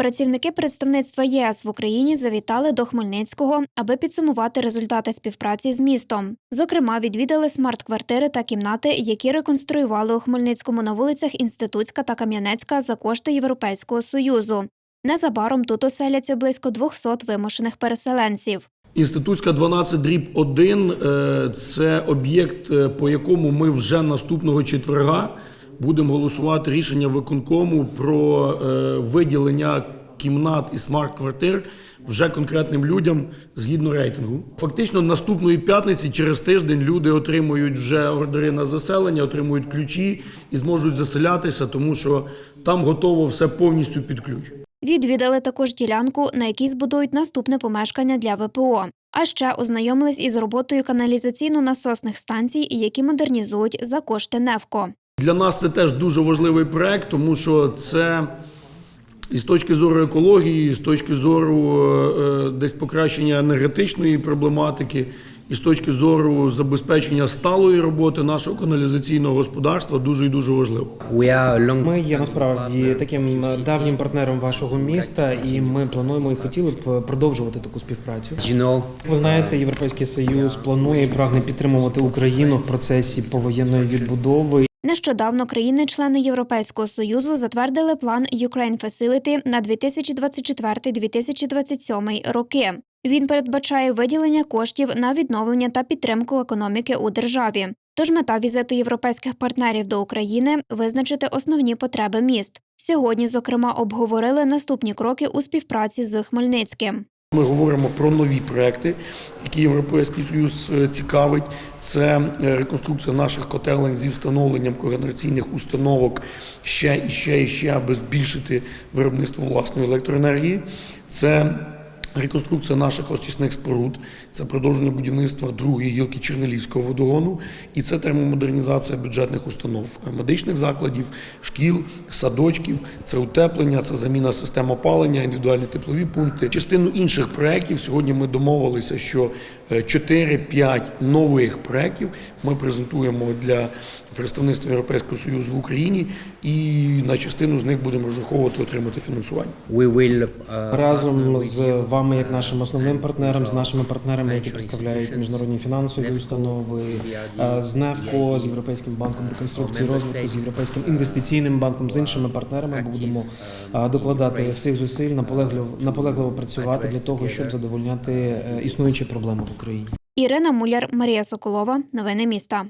Працівники представництва ЄС в Україні завітали до Хмельницького, аби підсумувати результати співпраці з містом. Зокрема, відвідали смарт-квартири та кімнати, які реконструювали у Хмельницькому на вулицях Інститутська та Кам'янецька за кошти Європейського союзу. Незабаром тут оселяться близько 200 вимушених переселенців. Інститутська 12 дріб 1 – це об'єкт, е, по якому ми вже наступного четверга будемо голосувати рішення виконкому про е, виділення кімнат і смарт-квартир вже конкретним людям згідно рейтингу. Фактично, наступної п'ятниці через тиждень люди отримують вже ордери на заселення, отримують ключі і зможуть заселятися, тому що там готово все повністю під ключ. Відвідали також ділянку, на якій збудують наступне помешкання для ВПО. А ще ознайомились із роботою каналізаційно-насосних станцій, які модернізують за кошти НЕВКО. Для нас це теж дуже важливий проект, тому що це і з точки зору екології, і з точки зору е, е, десь покращення енергетичної проблематики, і з точки зору забезпечення сталої роботи нашого каналізаційного господарства дуже і дуже важливо. Ми є насправді таким е, давнім партнером вашого міста, і ми плануємо і хотіли б продовжувати таку співпрацю. Ви знаєте, Європейський Союз планує і прагне підтримувати Україну в процесі повоєнної відбудови. Нещодавно країни-члени Європейського союзу затвердили план Ukraine Facility на 2024-2027 роки. Він передбачає виділення коштів на відновлення та підтримку економіки у державі. Тож мета візиту європейських партнерів до України визначити основні потреби міст. Сьогодні, зокрема, обговорили наступні кроки у співпраці з Хмельницьким. Ми говоримо про нові проекти, які Європейський Союз е, цікавить. Це е, реконструкція наших котелень зі встановленням когенераційних установок ще і ще і ще, аби збільшити виробництво власної електроенергії. Це Реконструкція наших очисних споруд, це продовження будівництва другої гілки Чернелівського водогону, і це термомодернізація бюджетних установ, е, медичних закладів, шкіл, садочків, це утеплення, це заміна систем опалення, індивідуальні теплові пункти. Частину інших проєктів сьогодні ми домовилися, що е, 4-5 нових проєктів ми презентуємо для представництва Європейського Союзу в Україні, і на частину з них будемо розраховувати отримати фінансування. uh, Разом з вами, як нашим основним партнером, з нашими партнерами, які представляють міжнародні фінансові установи, е, з НЕФКО, з Європейським банком реконструкції і розвитку, з Європейським інвестиційним банком, з іншими партнерами будемо е, докладати всіх зусиль, наполегливо наполегливо працювати для того, щоб задовольняти е, існуючі проблеми в Україні. Ірина Муляр, Марія Соколова. Новини міста.